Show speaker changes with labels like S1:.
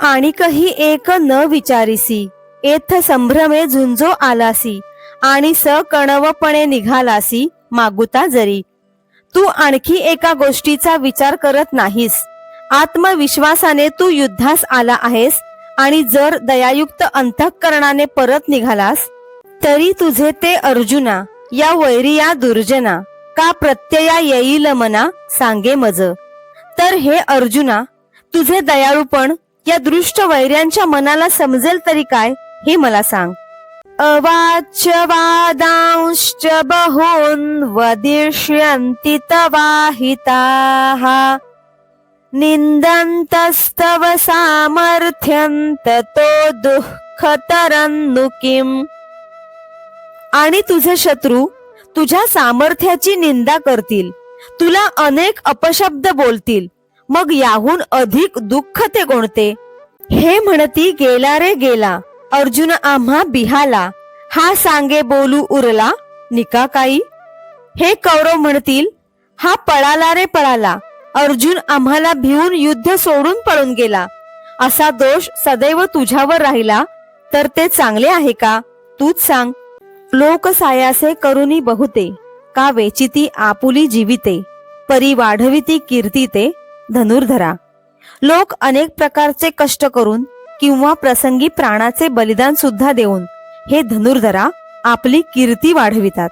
S1: आणिकही एक न विचारिसी. एथ संभ्रमे झुंजो आलासी आणि स कणवपणे निघालासी मागुता जरी. तू आणखी एका गोष्टीचा विचार करत नाहीस. आत्मविश्वासाने तू युद्धास आला आहेस आणि जर दयायुक्त अंतःकरणाने परत निघालास तरी तुझे ते अर्जुना या वैरिया दुर्जना का प्रत्यया येईल मना सांगे मज. तर हे अर्जुना तुझे दयाळूपण या दृष्ट वैर्यांच्या मनाला समजेल तरी काय हे मला सांग. अवाच्य वादांश्च बहून वदिष्यन्ति तवाहिताः निन्दन्तस्तव सामर्थ्यं ततो दुःखतरन्नु किम्? आणि तुझे शत्रू तुझ्या सामर्थ्याची निंदा करतील तुला अनेक अपशब्द बोलतील मग याहून अधिक दुःख ते कोणते हे म्हणती गेला रे गेला. अर्जुन आम्हा बिहाला. हा सांगे बोलू उरला. निका काई हे कौरव म्हणतील हा पळाला रे पळाला. अर्जुन आम्हाला भिवून युद्ध सोडून पळून गेला. असा दोष सदैव तुझ्यावर राहिला तर ते चांगले आहे का? तूच सांग. लोक सायासे करुनी बहुते. का वेचिती आपुली जीविते? परी वाढविती कीर्ती ते धनुर्धरा. लोक अनेक प्रकारचे कष्ट करून किंवा प्रसंगी प्राणाचे बलिदान सुद्धा देऊन हे धनुर्धरा आपली कीर्ती वाढवितात.